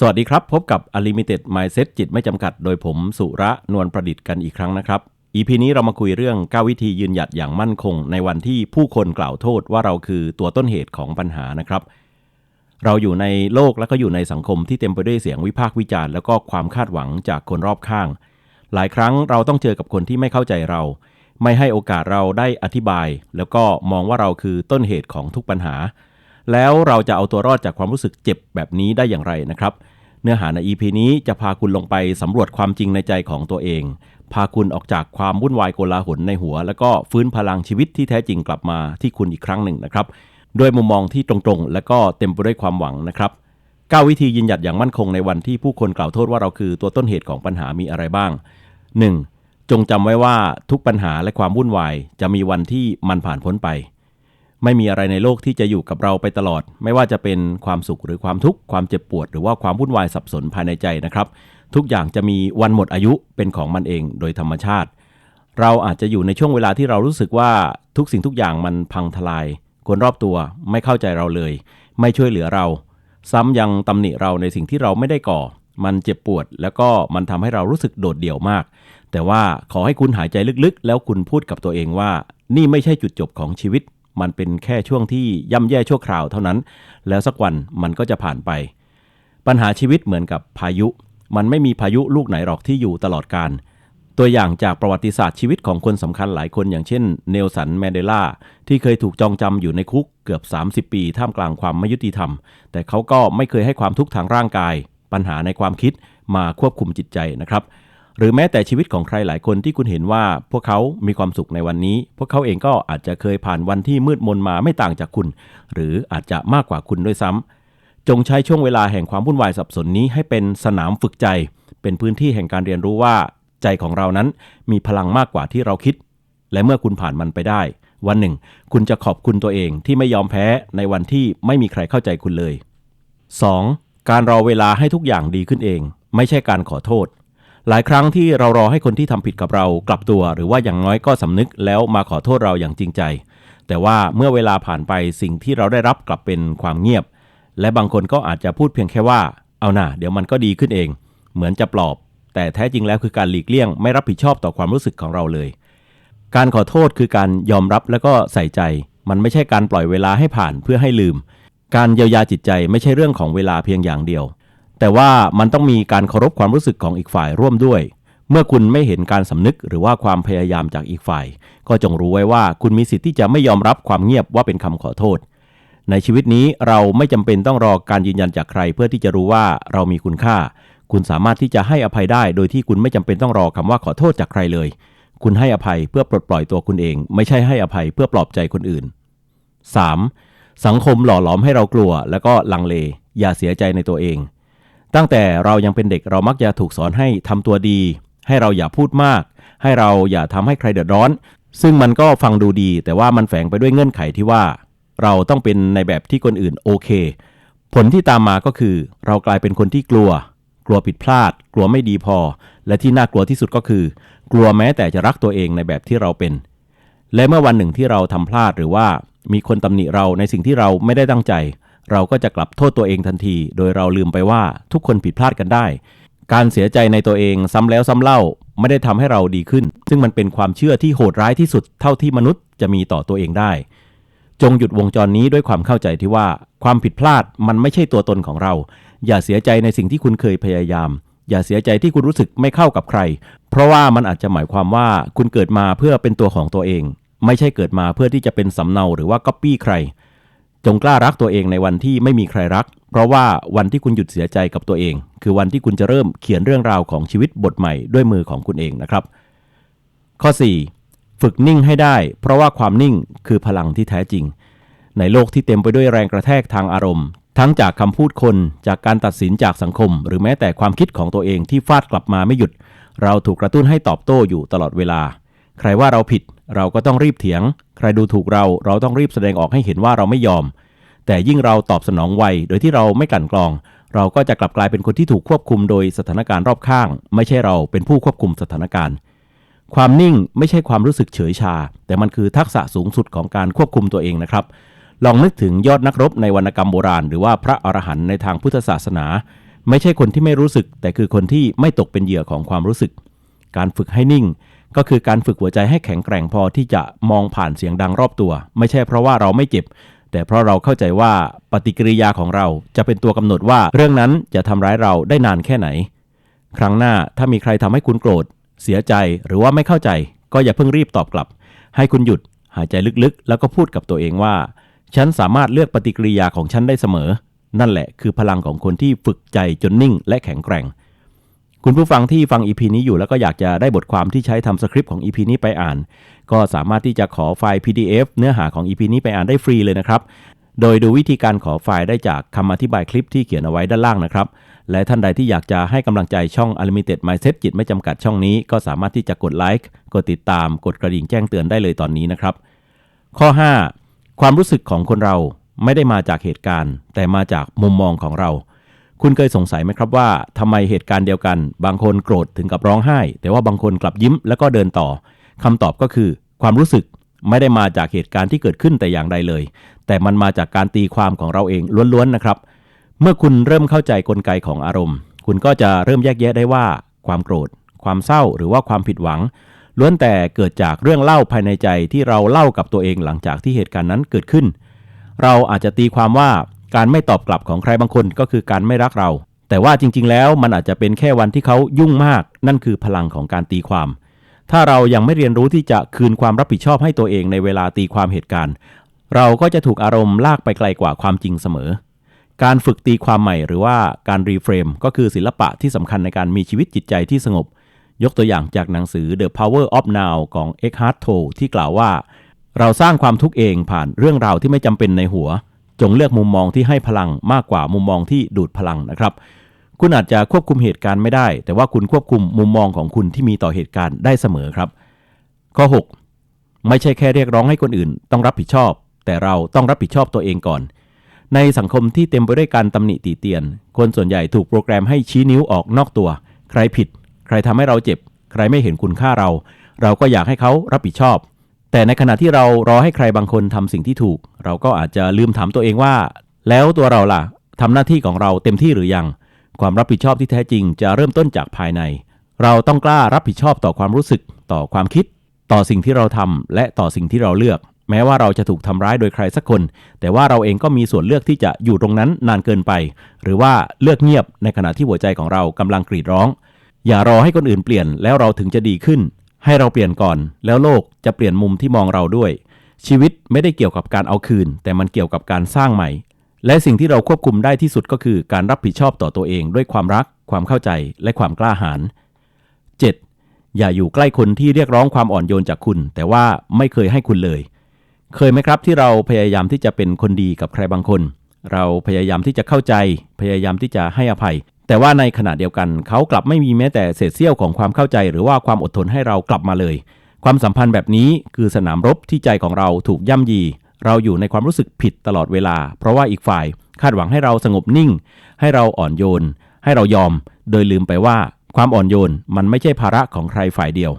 สวัสดีครับ พบกับ Unlimited Mindset จิตไม่จำกัด โดยผมสุระนวลประดิษฐ์กันอีกครั้งนะครับ EP นี้เรามาคุยเรื่อง 9 วิธียืนหยัดอย่างมั่นคง ในวันที่ผู้คนกล่าวโทษว่าเราคือตัวต้นเหตุของปัญหานะครับ เราอยู่ในโลกและก็อยู่ในสังคมที่เต็มไปด้วยเสียงวิพากษ์วิจารณ์แล้วก็ความคาดหวังจากคนรอบข้าง หลายครั้งเราต้องเจอกับคนที่ไม่เข้าใจเรา ไม่ให้โอกาสเราได้อธิบาย แล้วก็มองว่าเราคือต้นเหตุของทุกปัญหา แล้วเราจะเอาตัวรอดจากความรู้สึกเจ็บแบบนี้ได้อย่างไรนะครับ เนื้อหาใน EP นี้จะพาคุณลงไปสำรวจความจริงในใจของตัวเอง พาคุณออกจากความวุ่นวายโกลาหลในหัว แล้วก็ฟื้นพลังชีวิตที่แท้จริงกลับมาที่คุณอีกครั้งหนึ่งนะครับด้วยมุมมองที่ตรงๆ และก็เต็มไปด้วยความหวังนะครับ9วิธียืนหยัดอย่างมั่นคงในวันที่ผู้คนกล่าวโทษว่าเราคือตัวต้นเหตุของปัญหามีอะไรบ้าง 1. จงจำไว้ว่าทุกปัญหาและความวุ่นวายจะมีวันที่มันผ่านพ้นไป ไม่มีอะไรในโลกที่จะอยู่กับเราไปตลอด ไม่ว่าจะเป็นความสุขหรือความทุกข์ความเจ็บปวด หรือว่าความวุ่นวายสับสนภายในใจนะครับ ทุกอย่างจะมีวันหมดอายุเป็นของมันเองโดยธรรมชาติ เราอาจจะอยู่ในช่วงเวลาที่เรารู้สึกว่าทุกสิ่งทุกอย่างมันพังทลาย คนรอบตัวไม่เข้าใจเราเลย ไม่ช่วยเหลือเรา ซ้ำยังตำหนิเราในสิ่งที่เราไม่ได้ก่อ มันเจ็บปวด แล้วก็มันทำให้เรารู้สึกโดดเดี่ยวมาก แต่ว่าขอให้คุณหายใจลึกๆ แล้วคุณพูดกับตัวเองว่า นี่ไม่ใช่จุดจบของชีวิต มันเป็นแค่ช่วงที่ย่ำแย่ชั่วคราวเท่านั้น แล้วสักวันมันก็จะผ่านไป ปัญหาชีวิตเหมือนกับพายุ มันไม่มีพายุลูกไหนหรอกที่อยู่ตลอดการ ตัวอย่างจากประวัติศาสตร์ชีวิตของคนสำคัญหลายคนอย่างเช่น เนลสันแมเดลาที่เคยถูกจองจำอยู่ในคุกเกือบ 30 ปีท่ามกลางความไม่ยุติธรรม แต่เขาก็ไม่เคยให้ความทุกข์ทางร่างกาย ปัญหาในความคิดมาควบคุมจิตใจนะครับ หรือแม้แต่ชีวิตของใครหลายคนที่คุณเห็นว่าพวกเขามีความสุขในวันนี้ พวกเขาเองก็อาจจะเคยผ่านวันที่มืดมนมาไม่ต่างจากคุณ หรืออาจจะมากกว่าคุณด้วยซ้ำจงใช้ช่วงเวลาแห่งความวุ่นวายสับสนนี้ให้เป็นสนามฝึกใจ เป็นพื้นที่แห่งการเรียนรู้ว่า ใจของเรานั้นมีพลังมากกว่าที่เราคิด และเมื่อคุณผ่านมันไปได้ วันหนึ่ง คุณจะขอบคุณตัวเองที่ไม่ยอมแพ้ในวันที่ไม่มีใครเข้าใจคุณเลย 2. การรอเวลาให้ทุกอย่างดีขึ้นเอง ไม่ใช่การขอโทษ หลายครั้งที่เรารอให้คนที่ทำผิดกับเรากลับตัว หรือว่าอย่างน้อยก็สำนึกแล้วมาขอโทษเราอย่างจริงใจ แต่ว่าเมื่อเวลาผ่านไปสิ่งที่เราได้รับกลับเป็นความเงียบ และบางคนก็อาจจะพูดเพียงแค่ว่า เอาหน่าเดี๋ยวมันก็ดีขึ้นเอง เหมือนจะปลอบ แต่แท้จริงแล้วคือการหลีกเลี่ยง ไม่รับผิดชอบต่อความรู้สึกของเราเลย การขอโทษคือการยอมรับและก็ใส่ใจ มันไม่ใช่การปล่อยเวลาให้ผ่านเพื่อให้ลืม การเยียวยาจิตใจไม่ใช่เรื่องของเวลาเพียงอย่างเดียว แต่ว่ามันต้องมีการเคารพความรู้สึกของอีกฝ่ายร่วมด้วย เมื่อคุณไม่เห็นการสำนึกหรือว่าความพยายามจากอีกฝ่าย ก็จงรู้ไว้ว่าคุณมีสิทธิ์ที่จะไม่ยอมรับความเงียบว่าเป็นคำขอโทษ ในชีวิตนี้เราไม่จำเป็นต้องรอการยืนยันจากใคร เพื่อที่จะรู้ว่าเรามีคุณค่า คุณสามารถที่จะให้อภัยได้ โดยที่คุณไม่จำเป็นต้องรอคำว่าขอโทษจากใครเลย คุณให้อภัยเพื่อปลดปล่อยตัวคุณเอง ไม่ใช่ให้อภัยเพื่อปลอบใจคนอื่น 3. สังคมหล่อหลอมให้เรากลัว แล้วก็ลังเล อย่าเสียใจในตัวเอง ตั้งแต่เรายังเป็นเด็กเรามักจะถูกสอนให้ทำตัวดี ให้เราอย่าพูดมาก ให้เราอย่าทำให้ใครเดือดร้อน ซึ่งมันก็ฟังดูดี แต่ว่ามันแฝงไปด้วยเงื่อนไขที่ว่า เราต้องเป็นในแบบที่คนอื่นโอเค ผลที่ตามมาก็คือ เรากลายเป็นคนที่กลัว กลัวผิดพลาด กลัวไม่ดีพอ และที่น่ากลัวที่สุดก็คือ กลัวแม้แต่จะรักตัวเองในแบบที่เราเป็น และเมื่อวันหนึ่งที่เราทำพลาดหรือว่ามีคนตำหนิเราในสิ่งที่เราไม่ได้ตั้งใจ เราก็จะกลับโทษตัวเองทันที โดยเราลืมไปว่าทุกคนผิดพลาดกันได้ การเสียใจในตัวเองซ้ำแล้วซ้ำเล่าไม่ได้ทำให้เราดีขึ้น ซึ่งมันเป็นความเชื่อที่โหดร้ายที่สุดเท่าที่มนุษย์จะมีต่อตัวเองได้ จงหยุดวงจรนี้ด้วยความเข้าใจที่ว่า ความผิดพลาดมันไม่ใช่ตัวตนของเรา อย่าเสียใจในสิ่งที่คุณเคยพยายาม อย่าเสียใจที่คุณรู้สึกไม่เข้ากับใคร เพราะว่ามันอาจจะหมายความว่าคุณเกิดมาเพื่อเป็นตัวของตัวเอง ไม่ใช่เกิดมาเพื่อที่จะเป็นสำเนาหรือว่าก๊อปปี้ใคร จงกล้ารักตัวเองในวันที่ไม่มีใครรัก เพราะว่าวันที่คุณหยุดเสียใจกับตัวเอง คือวันที่คุณจะเริ่มเขียนเรื่องราวของชีวิตบทใหม่ด้วยมือของคุณเองนะครับ ข้อ 4. ฝึกนิ่งให้ได้ เพราะว่าความนิ่งคือพลังที่แท้จริง ในโลกที่เต็มไปด้วยแรงกระแทกทางอารมณ์ ทั้งจากคำพูดคน จากการตัดสินจากสังคม หรือแม้แต่ความคิดของตัวเองที่ฟาดกลับมาไม่หยุด เราถูกกระตุ้นให้ตอบโต้อยู่ตลอดเวลา ใครว่าเราผิดเราก็ต้องรีบเถียง ใครดูถูกเราเราต้องรีบแสดงออกให้เห็นว่าเราไม่ยอม แต่ยิ่งเราตอบสนองไวโดยที่เราไม่กลั่นกรอง เราก็จะกลับกลายเป็นคนที่ถูกควบคุมโดยสถานการณ์รอบข้าง ไม่ใช่เราเป็นผู้ควบคุมสถานการณ์ ความนิ่งไม่ใช่ความรู้สึกเฉยชา แต่มันคือทักษะสูงสุดของการควบคุมตัวเองนะครับ ลองนึกถึงยอดนักรบในวรรณกรรมโบราณ หรือว่าพระอรหันต์ในทางพุทธศาสนา ไม่ใช่คนที่ไม่รู้สึก แต่คือคนที่ไม่ตกเป็นเหยื่อของความรู้สึก การฝึกให้นิ่ง ก็คือการฝึกหัวใจให้แข็งแกร่งพอที่จะมองผ่านเสียงดังรอบตัว ไม่ใช่เพราะว่าเราไม่เจ็บ แต่เพราะเราเข้าใจว่าปฏิกิริยาของเราจะเป็นตัวกำหนดว่าเรื่องนั้นจะทำร้ายเราได้นานแค่ไหน ครั้งหน้าถ้ามีใครทำให้คุณโกรธ เสียใจหรือว่าไม่เข้าใจ ก็อย่าเพิ่งรีบตอบกลับ ให้คุณหยุดหายใจลึกๆ แล้วก็พูดกับตัวเองว่า ฉันสามารถเลือกปฏิกิริยาของฉันได้เสมอ นั่นแหละคือพลังของคนที่ฝึกใจจนนิ่งและแข็งแกร่ง คุณผู้ฟังที่ฟัง EP นี้อยู่แล้วก็อยากจะได้บทความที่ใช้ทำสคริปต์ของ EP นี้ไปอ่าน ก็สามารถที่จะขอไฟล์ PDF เนื้อหาของ EP นี้ไปอ่านได้ฟรีเลยนะครับ โดยดูวิธีการขอไฟล์ได้จากคำอธิบายคลิปที่เขียนเอาไว้ด้านล่างนะครับ และท่านใดที่อยากจะให้กำลังใจช่อง Unlimited Mindset จิตไม่จำกัดช่องนี้ ก็สามารถที่จะกดไลค์กดติดตาม กดกระดิ่งแจ้งเตือนได้เลยตอนนี้นะครับ ข้อ 5 ความรู้สึกของคนเราไม่ได้มาจากเหตุการณ์ แต่มาจากมุมมองของเรา คุณเคยสงสัยไหมครับว่าทำไมเหตุการณ์เดียวกัน บางคนโกรธถึงกับร้องไห้ แต่ว่าบางคนกลับยิ้มแล้วก็เดินต่อคำตอบก็คือความรู้สึกไม่ได้มาจากเหตุการณ์ที่เกิดขึ้นแต่อย่างใดเลย แต่มันมาจากการตีความของเราเองล้วนๆนะครับ เมื่อคุณเริ่มเข้าใจกลไกของอารมณ์ คุณก็จะเริ่มแยกแยะได้ว่า ความโกรธ ความเศร้าหรือว่าความผิดหวัง ล้วนแต่เกิดจากเรื่องเล่าภายในใจที่เราเล่ากับตัวเองหลังจากที่เหตุการณ์นั้นเกิดขึ้น เราอาจจะตีความว่า การไม่ตอบกลับของใครบางคนก็คือการไม่รักเรา แต่ว่าจริง ๆ แล้วมันอาจจะเป็นแค่วันที่เขายุ่งมาก นั่นคือพลังของการตีความ ถ้าเรายังไม่เรียนรู้ที่จะคืนความรับผิดชอบให้ตัวเองในเวลาตีความเหตุการณ์ เราก็จะถูกอารมณ์ลากไปไกลกว่าความจริงเสมอ การฝึกตีความใหม่หรือว่าการรีเฟรมก็คือศิลปะที่สำคัญในการมีชีวิตจิตใจที่สงบ ยกตัวอย่างจากหนังสือ The Power of Now ของ Eckhart Tolle ที่กล่าวว่า เราสร้างความทุกข์เองผ่านเรื่องราวที่ไม่จำเป็นในหัว จงเลือกมุมมองที่ให้พลังมากกว่ามุมมองที่ดูดพลังนะครับ คุณอาจจะควบคุมเหตุการณ์ไม่ได้ แต่ว่าคุณควบคุมมุมมองของคุณที่มีต่อเหตุการณ์ได้เสมอครับ ข้อ 6 ไม่ใช่แค่เรียกร้องให้คนอื่น ต้องรับผิดชอบ แต่เราต้องรับผิดชอบตัวเองก่อน ในสังคมที่เต็มไปด้วยการตำหนิตีเตียน คนส่วนใหญ่ถูกโปรแกรมให้ชี้นิ้วออกนอกตัว ใครผิด ใครทำให้เราเจ็บ ใครไม่เห็นคุณค่าเรา เราก็อยากให้เขารับผิดชอบ แต่ในขณะที่เรารอให้ใครบางคนทำสิ่งที่ถูก เราก็อาจจะลืมถามตัวเองว่า แล้วตัวเราล่ะทำหน้าที่ของเราเต็มที่หรือยัง ความรับผิดชอบที่แท้จริงจะเริ่มต้นจากภายใน เราต้องกล้ารับผิดชอบต่อความรู้สึก ต่อความคิด ต่อสิ่งที่เราทำและต่อสิ่งที่เราเลือก แม้ว่าเราจะถูกทำร้ายโดยใครสักคน แต่ว่าเราเองก็มีส่วนเลือกที่จะอยู่ตรงนั้นนานเกินไป หรือว่าเลือกเงียบในขณะที่หัวใจของเรากำลังกรีดร้อง อย่ารอให้คนอื่นเปลี่ยนแล้วเราถึงจะดีขึ้น ให้เราเปลี่ยนก่อน แล้วโลกจะเปลี่ยนมุมที่มองเราด้วย ชีวิตไม่ได้เกี่ยวกับการเอาคืน แต่มันเกี่ยวกับการสร้างใหม่ และสิ่งที่เราควบคุมได้ที่สุดก็คือการรับผิดชอบต่อตัวเองด้วยความรัก ความเข้าใจและความกล้าหาญ 7. อย่าอยู่ใกล้คนที่เรียกร้องความอ่อนโยนจากคุณ แต่ว่าไม่เคยให้คุณเลย เคยไหมครับที่เราพยายามที่จะเป็นคนดีกับใครบางคน เราพยายามที่จะเข้าใจ พยายามที่จะให้อภัย แต่ว่าในขณะเดียวกันเขากลับไม่มีแม้แต่เศษเสี้ยวของความเข้าใจ หรือว่าความอดทนให้เรากลับมาเลย ความสัมพันธ์แบบนี้คือสนามรบที่ใจของเราถูกย่ำยี เราอยู่ในความรู้สึกผิดตลอดเวลา เพราะว่าอีกฝ่ายคาดหวังให้เราสงบนิ่ง ให้เราอ่อนโยน ให้เรายอม โดยลืมไปว่าความอ่อนโยนมันไม่ใช่ภาระของใครฝ่ายเดียว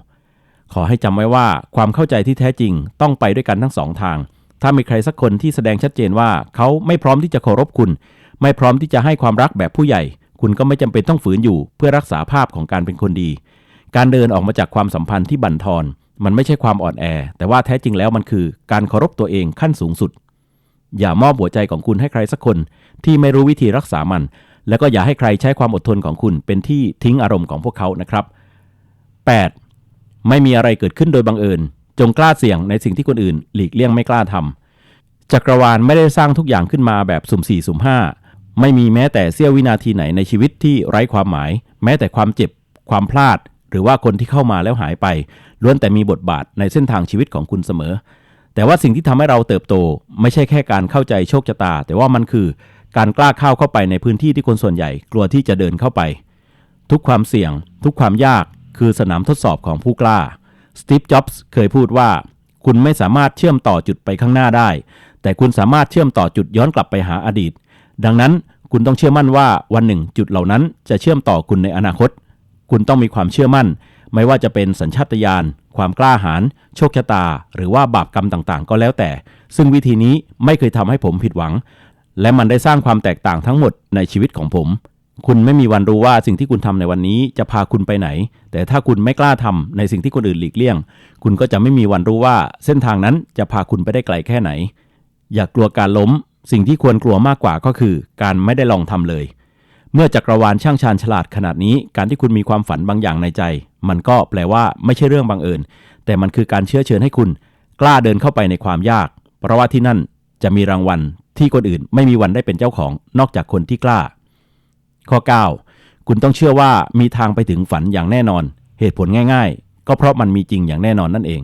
ขอให้จำไว้ว่าความเข้าใจที่แท้จริงต้องไปด้วยกันทั้งสองทาง ถ้ามีใครสักคนที่แสดงชัดเจนว่าเขาไม่พร้อมที่จะเคารพคุณ ไม่พร้อมที่จะให้ความรักแบบผู้ใหญ่ คุณก็ไม่จำเป็นต้องฝืนอยู่เพื่อรักษาภาพของการเป็นคนดี การเดินออกมาจากความสัมพันธ์ที่บั่นทอน มันไม่ใช่ความอ่อนแอ แต่ว่าแท้จริงแล้วมันคือการเคารพตัวเองขั้นสูงสุด อย่ามอบหัวใจของคุณให้ใครสักคน ที่ไม่รู้วิธีรักษามัน แล้วก็อย่าให้ใครใช้ความอดทนของคุณ เป็นที่ทิ้งอารมณ์ของพวกเขานะครับ 8. ไม่มีอะไรเกิดขึ้นโดยบังเอิญ จงกล้าเสี่ยงในสิ่งที่คนอื่น หลีกเลี่ยงไม่กล้าทำจักรวาลไม่ได้สร้างทุกอย่างขึ้นมาแบบสุ่มสี่สุ่มห้า ไม่มีแม้แต่เสี้ยววินาทีไหนในชีวิตที่ไร้ความหมาย แม้แต่ความเจ็บ ความพลาด หรือว่าคนที่เข้ามาแล้วหายไปล้วนแต่มีบทบาทในเส้นทางชีวิตของคุณเสมอ แต่ว่าสิ่งที่ทำให้เราเติบโต ไม่ใช่แค่การเข้าใจโชคชะตา แต่ว่ามันคือการกล้าเข้าเข้าไปในพื้นที่ที่คนส่วนใหญ่กลัวที่จะเดินเข้าไป ทุกความเสี่ยง ทุกความยากคือสนามทดสอบของผู้กล้าสตีฟจ็อบส์เคยพูดว่า คุณไม่สามารถเชื่อมต่อจุดไปข้างหน้าได้ แต่คุณสามารถเชื่อมต่อจุดย้อนกลับไปหาอดีต ดังนั้นคุณต้องเชื่อมั่นว่าวันหนึ่งจุดเหล่านั้นจะเชื่อมต่อคุณในอนาคต คุณต้องมีความเชื่อมั่น ไม่ว่าจะเป็นสัญชาตญาณความกล้าหาญโชคชะตา หรือว่าบาปกรรมต่างๆ ก็แล้วแต่ ซึ่งวิธีนี้ไม่เคยทำให้ผมผิดหวัง และมันได้สร้างความแตกต่างทั้งหมดในชีวิตของผม คุณไม่มีวันรู้ว่าสิ่งที่คุณทำในวันนี้จะพาคุณไปไหน แต่ถ้าคุณไม่กล้าทำในสิ่งที่คนอื่นหลีกเลี่ยง คุณก็จะไม่มีวันรู้ว่าเส้นทางนั้นจะพาคุณไปได้ไกลแค่ไหน อย่ากลัวการล้ม สิ่งที่ควรกลัวมากกว่าก็คือ การไม่ได้ลองทำเลย เมื่อจักรวาลช่างชาญฉลาดขนาดนี้ การที่คุณมีความฝันบางอย่างในใจ มันก็แปลว่าไม่ใช่เรื่องบังเอิญ แต่มันคือการเชื้อเชิญให้คุณ กล้าเดินเข้าไปในความยาก เพราะว่าที่นั่นจะมีรางวัลที่คนอื่นไม่มีวันได้เป็นเจ้าของ นอกจากคนที่กล้า ข้อ 9 คุณต้องเชื่อว่ามีทางไปถึงฝันอย่างแน่นอน เหตุผลง่าย ๆ ก็เพราะมันมีจริงอย่างแน่นอนนั่นเอง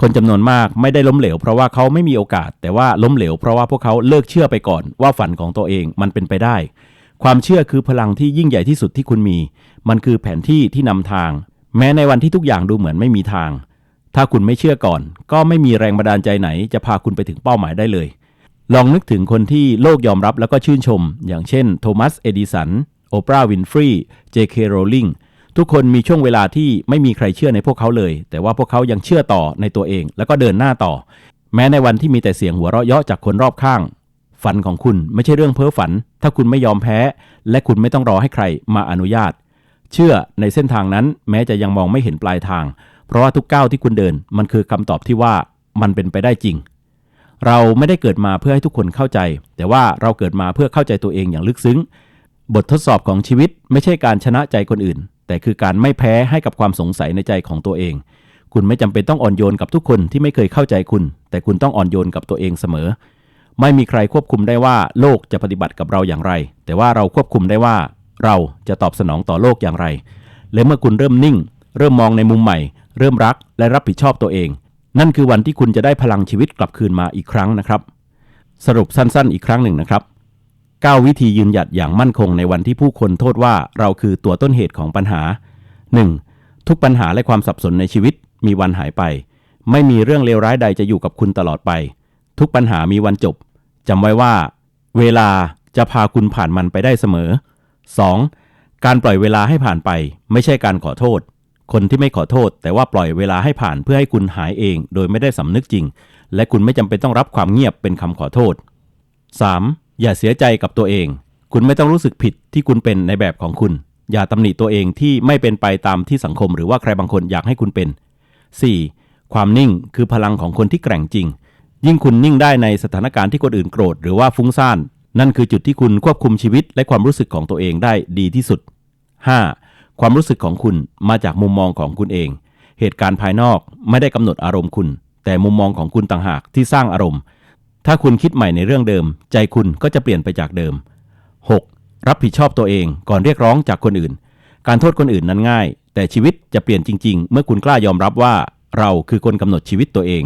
คนจำนวนมากไม่ได้ล้มเหลวเพราะว่าเขาไม่มีโอกาส แต่ว่าล้มเหลวเพราะว่าพวกเขาเลิกเชื่อไปก่อนว่าฝันของตัวเองมันเป็นไปได้ ความเชื่อคือพลังที่ยิ่งใหญ่ที่สุดที่คุณมี มันคือแผนที่ที่นำทาง แม้ในวันที่ทุกอย่างดูเหมือนไม่มีทาง ถ้าคุณไม่เชื่อก่อน ก็ไม่มีแรงบันดาลใจไหน จะพาคุณไปถึงเป้าหมายได้เลย ลองนึกถึงคนที่โลกยอมรับแล้วก็ชื่นชม อย่างเช่น โทมัส เอดิสัน โอปราห์ วินฟรีเจเค โรลิง ทุกคนมีช่วงเวลาที่ไม่มีใครเชื่อในพวกเขาเลย แต่ว่าพวกเขายังเชื่อต่อในตัวเอง แล้วก็เดินหน้าต่อ แม้ในวันที่มีแต่เสียงหัวเราะเยาะจากคนรอบข้าง ฝันของคุณไม่ใช่เรื่องเพ้อฝัน ถ้าคุณไม่ยอมแพ้ และคุณไม่ต้องรอให้ใครมาอนุญาต เชื่อในเส้นทางนั้นแม้จะยังมองไม่เห็นปลายทาง เพราะว่าทุกก้าวที่คุณเดิน มันคือคำตอบที่ว่ามันเป็นไปได้จริง เราไม่ได้เกิดมาเพื่อให้ทุกคนเข้าใจ แต่ว่าเราเกิดมาเพื่อเข้าใจตัวเองอย่างลึกซึ้ง บททดสอบของชีวิตไม่ใช่การชนะใจคนอื่น แต่คือการไม่แพ้ให้กับความสงสัยในใจของตัวเอง คุณไม่จำเป็นต้องอ่อนโยนกับทุกคนที่ไม่เคยเข้าใจคุณ แต่คุณต้องอ่อนโยนกับตัวเองเสมอ ไม่มีใครควบคุมได้ว่าโลกจะปฏิบัติกับเราอย่างไร แต่ว่าเราควบคุมได้ว่า เราจะตอบสนองต่อโลกอย่างไร และเมื่อคุณเริ่มนิ่ง เริ่มมองในมุมใหม่ เริ่มรักและรับผิดชอบตัวเอง นั่นคือวันที่คุณจะได้พลังชีวิตกลับคืนมาอีกครั้งนะครับ สรุปสั้นๆ อีกครั้งหนึ่งนะครับ 9 วิธียืนหยัดอย่างมั่นคงในวันที่ผู้คนโทษว่าเราคือตัวต้นเหตุของปัญหา 1. ทุกปัญหาและความสับสนในชีวิตมีวันหายไป ไม่มีเรื่องเลวร้ายใดจะอยู่กับคุณตลอดไป ทุกปัญหามีวันจบจำไว้ว่า เวลาจะพาคุณผ่านมันไปได้เสมอ 2. การปล่อยเวลาให้ผ่านไป ไม่ใช่การขอโทษ คนที่ไม่ขอโทษ แต่ว่าปล่อยเวลาให้ผ่านเพื่อให้คุณหายเอง โดยไม่ได้สำนึกจริง และคุณไม่จำเป็นต้องรับความเงียบเป็นคำขอโทษ 3. อย่าเสียใจกับตัวเอง คุณไม่ต้องรู้สึกผิดที่คุณเป็นในแบบของคุณ อย่าตำหนิตัวเองที่ไม่เป็นไปตามที่สังคมหรือว่าใครบางคนอยากให้คุณเป็น 4. ความนิ่งคือพลังของคนที่แกร่งจริง ยิ่งคุณนิ่งได้ในสถานการณ์ที่คนอื่นโกรธหรือว่าฟุ้งซ่าน นั่นคือจุดที่คุณควบคุมชีวิตและความรู้สึกของตัวเองได้ดีที่สุด 5. ความรู้สึกของคุณมาจากมุมมองของคุณเอง เหตุการณ์ภายนอกไม่ได้กำหนดอารมณ์คุณ แต่มุมมองของคุณต่างหากที่สร้างอารมณ์ ถ้าคุณคิดใหม่ในเรื่องเดิม ใจคุณก็จะเปลี่ยนไปจากเดิม 6. รับผิดชอบตัวเองก่อนเรียกร้องจากคนอื่น การโทษคนอื่นนั้นง่าย แต่ชีวิตจะเปลี่ยนจริง ๆ เมื่อคุณกล้ายอมรับว่า เราคือคนกำหนดชีวิตตัวเอง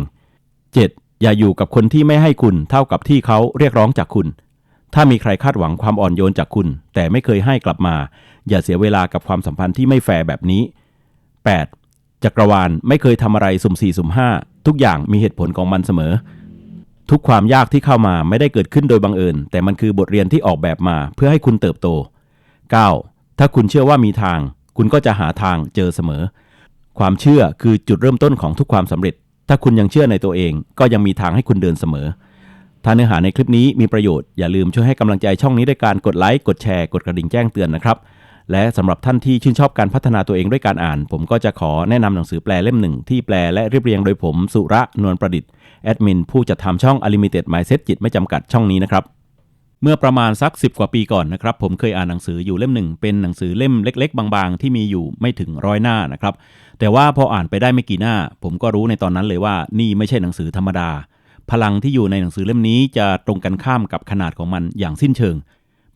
7. อย่าอยู่กับคนที่ไม่ให้คุณเท่ากับที่เขาเรียกร้องจากคุณ ถ้ามีใครคาดหวังความอ่อนโยนจากคุณ แต่ไม่เคยให้กลับมา อย่าเสียเวลากับความสัมพันธ์ที่ไม่แฟร์แบบนี้ 8. จักรวาลไม่เคยทำอะไรสุ่มสี่สุ่มห้าทุกอย่างมีเหตุผลของมันเสมอ ทุกความยากที่เข้ามาไม่ได้เกิดขึ้นโดยบังเอิญ แต่มันคือบทเรียนที่ออกแบบมาเพื่อให้คุณเติบโต 9. ถ้าคุณเชื่อว่ามีทาง คุณก็จะหาทางเจอเสมอ ความเชื่อคือจุดเริ่มต้นของทุกความสำเร็จ ถ้าคุณยังเชื่อในตัวเอง ก็ยังมีทางให้คุณเดินเสมอ ถ้าเนื้อหาในคลิปนี้มีประโยชน์อย่าลืมช่วยให้กำลังใจช่องนี้ด้วยการกดไลค์กดแชร์กดกระดิ่งแจ้งเตือนนะครับและสำหรับท่านที่ชื่นชอบการพัฒนาตัวเองด้วยการอ่าน ผมก็จะขอแนะนำหนังสือแปลเล่มหนึ่งที่แปลและเรียบเรียงโดยผม สุระนวลประดิษฐ์ แอดมินผู้จัดทำช่อง Unlimited Mindset จิตไม่จำกัดช่องนี้นะครับ เมื่อประมาณสัก 10 กว่าปีก่อนนะครับ ผมเคยอ่านหนังสืออยู่เล่มหนึ่ง เป็นหนังสือเล่มเล็ก ๆ บางๆ ที่มีอยู่ไม่ถึงร้อยหน้านะครับ แต่ว่าพออ่านไปได้ไม่กี่หน้า ผมก็รู้ในตอนนั้นเลยว่านี่ไม่ใช่หนังสือธรรมดา พลังที่อยู่ในหนังสือเล่มนี้จะตรงกันข้ามกับขนาดของมันอย่างสิ้นเชิง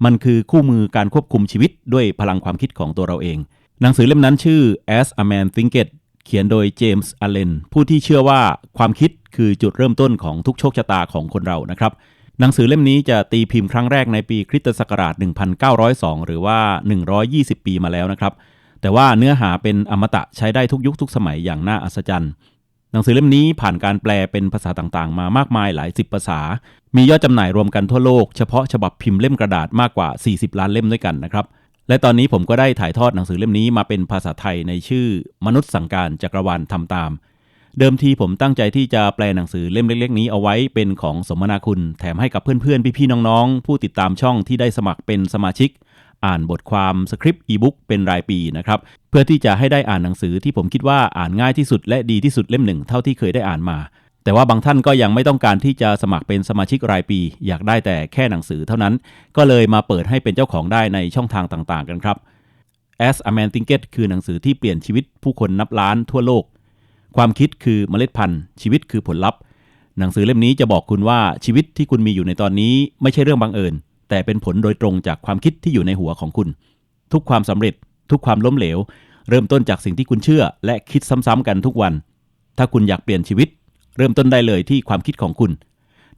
มันคือคู่มือการควบคุมชีวิตด้วยพลังความคิดของตัวเราเองหนังสือเล่มนั้นชื่อ As a Man Thinketh เขียนโดยเจมส์อเลน ผู้ที่เชื่อว่าความคิดคือจุดเริ่มต้นของทุกโชคชะตาของคนเรานะครับ หนังสือเล่มนี้จะตีพิมพ์ครั้งแรกในปีคริสตศักราช 1902 หรือว่า 120 ปีมาแล้วนะครับ แต่ว่าเนื้อหาเป็นอมตะใช้ได้ทุกยุคทุกสมัยอย่างน่าอัศจรรย์ หนังสือเล่มนี้ผ่านการแปลเป็นภาษาต่างๆ มามากมายหลายสิบภาษา มียอดจำหน่ายรวมกันทั่วโลก เฉพาะฉบับพิมพ์เล่มกระดาษมากกว่า 40 ล้านเล่มด้วยกันนะครับ และตอนนี้ผมก็ได้ถ่ายทอดหนังสือเล่มนี้มาเป็นภาษาไทยในชื่อ มนุษย์สั่งการจักรวาลทำตาม เดิมทีผมตั้งใจที่จะแปลหนังสือเล่มเล็ก ๆ นี้เอาไว้เป็นของสมนาคุณ แถมให้กับเพื่อนๆ พี่ๆ น้องๆ ผู้ติดตามช่องที่ได้สมัครเป็นสมาชิก อ่านบทความสคริปต์อีบุ๊กเป็นรายปีนะครับ เพื่อที่จะให้ได้อ่านหนังสือที่ผมคิดว่าอ่านง่ายที่สุดและดีที่สุดเล่มหนึ่งเท่าที่เคยได้อ่านมา แต่ว่าบางท่านก็ยังไม่ต้องการที่จะสมัครเป็นสมาชิกรายปี อยากได้แต่แค่หนังสือเท่านั้น ก็เลยมาเปิดให้เป็นเจ้าของได้ในช่องทางต่างๆ กันครับ As a Man Thinket คือหนังสือที่เปลี่ยนชีวิตผู้คนนับล้านทั่วโลก ความคิดคือเมล็ดพันธุ์ ชีวิตคือผลลัพธ์ หนังสือเล่มนี้จะบอกคุณว่าชีวิตที่คุณมีอยู่ในตอนนี้ไม่ใช่เรื่องบังเอิญ แต่เป็นผลโดยตรงจากความคิดที่อยู่ในหัวของคุณ ทุกความสำเร็จ ทุกความล้มเหลว เริ่มต้นจากสิ่งที่คุณเชื่อ และคิดซ้ำๆกันทุกวัน ถ้าคุณอยากเปลี่ยนชีวิต เริ่มต้นได้เลยที่ความคิดของคุณ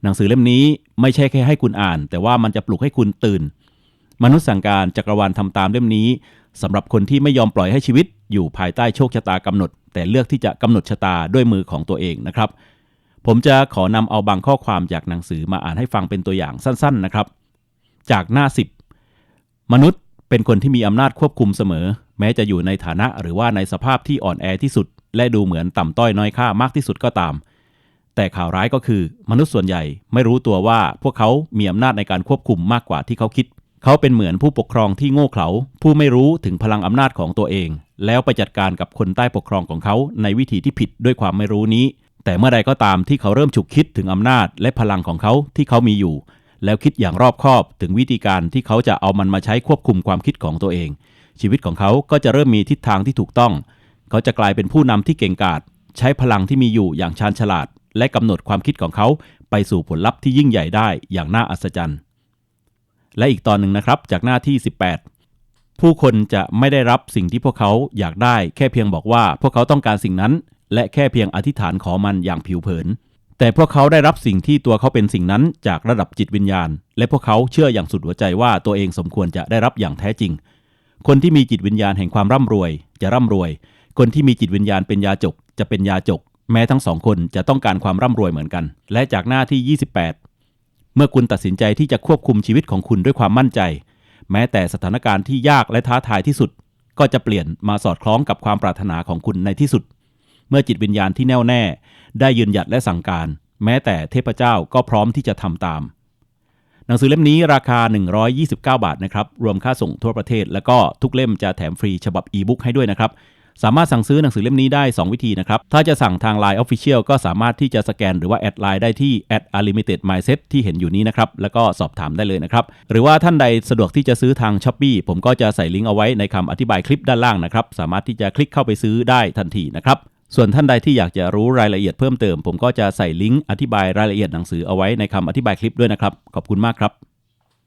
หนังสือเล่มนี้ไม่ใช่แค่ให้คุณอ่าน แต่ว่ามันจะปลุกให้คุณตื่น มนุษย์สั่งการจักรวาลทำตามเล่มนี้สำหรับคนที่ไม่ยอมปล่อยให้ชีวิต อยู่ภายใต้โชคชะตากำหนด แต่เลือกที่จะกำหนดชะตาด้วยมือของตัวเองนะครับ ผมจะขอนำเอาบางข้อความจากหนังสือมาอ่านให้ฟังเป็นตัวอย่างสั้น ๆนะครับ จากหน้า 10 มนุษย์เป็นคนที่มีอำนาจควบคุมเสมอ แม้จะอยู่ในฐานะหรือว่าในสภาพที่อ่อนแอที่สุด และดูเหมือนต่ำต้อยน้อยค่ามากที่สุดก็ตาม แต่ข่าวร้ายก็คือ มนุษย์ส่วนใหญ่ไม่รู้ตัวว่าพวกเขามีอำนาจในการควบคุมมากกว่าที่เขาคิด เขาเป็นเหมือนผู้ปกครองที่โง่เขลาผู้ไม่รู้ถึงพลังอำนาจของตัวเอง แล้วไปจัดการกับคนใต้ปกครองของเขาในวิธีที่ผิดด้วยความไม่รู้นี้ แต่เมื่อใดก็ตามที่เขาเริ่มฉุกคิดถึงอำนาจและพลังของเขาที่เขามีอยู่ แล้วคิดอย่างรอบคอบถึงวิธีการที่เขาจะเอามันมาใช้ควบคุมความคิดของตัวเอง ชีวิตของเขาก็จะเริ่มมีทิศทางที่ถูกต้อง เขาจะกลายเป็นผู้นำที่เก่งกาจใช้พลังที่มีอยู่อย่างชาญฉลาด และกำหนดความคิดของเขาไปสู่ผลลัพธ์ที่ยิ่งใหญ่ได้อย่างน่าอัศจรรย์ และอีกตอนหนึ่งนะครับจากหน้าที่ 18 ผู้คนจะไม่ได้รับสิ่งที่พวกเขาอยากได้ แค่เพียงบอกว่าพวกเขาต้องการสิ่งนั้น และแค่เพียงอธิษฐานขอมันอย่างผิวเผิน แต่พวกเขาได้รับสิ่งที่ตัวเขาเป็นสิ่งนั้นจากระดับจิตวิญญาณ และพวกเขาเชื่ออย่างสุดหัวใจว่าตัวเองสมควรจะได้รับอย่างแท้จริง คนที่มีจิตวิญญาณแห่งความร่ำรวย จะร่ำรวย คนที่มีจิตวิญญาณเป็นยาจกจะเป็นยาจก แม้ทั้งสองคนจะต้องการความร่ำรวยเหมือนกัน และจากหน้าที่ 28 เมื่อคุณตัดสินใจที่จะควบคุมชีวิตของคุณด้วยความมั่นใจ แม้แต่สถานการณ์ที่ยากและท้าทายที่สุด ก็จะเปลี่ยนมาสอดคล้องกับความปรารถนาของคุณในที่สุด เมื่อจิตวิญญาณที่แน่วแน่ ได้ยืนหยัดและสั่งการ แม้แต่เทพเจ้าก็พร้อมที่จะทำตาม หนังสือเล่มนี้ราคา 129 บาทนะครับรวมค่าส่งทั่วประเทศ แล้วก็ทุกเล่มจะแถมฟรีฉบับอีบุ๊กให้ด้วยนะครับ สามารถสั่งซื้อหนังสือเล่มนี้ได้ 2 วิธีนะครับ ถ้าจะสั่งทาง Line Official ก็สามารถที่จะสแกนหรือว่าแอดไลน์ได้ที่ a d @unlimited mindset ที่เห็นอยู่นี้นะครับ แล้วก็สอบถามได้เลยนะครับ หรือว่าท่านใดสะดวกที่จะซื้อทาง s h อ p e e ผมก็จะใส่ลิงก์เอาไว้ในคำอธิบายคลิปด้านล่างนะครับ สามารถที่จะคลิกเข้าไปซื้อได้ทันทีนะครับส่วนท่านใดที่อยากจะรู้รายละเอียดเพิ่มเติม ผมก็จะใส่ลิงก์อธิบายรายละเอียดหนังสือเอาไว้ในคำอธิบายคลิปด้วยนะครับ ขอบคุณมากครับ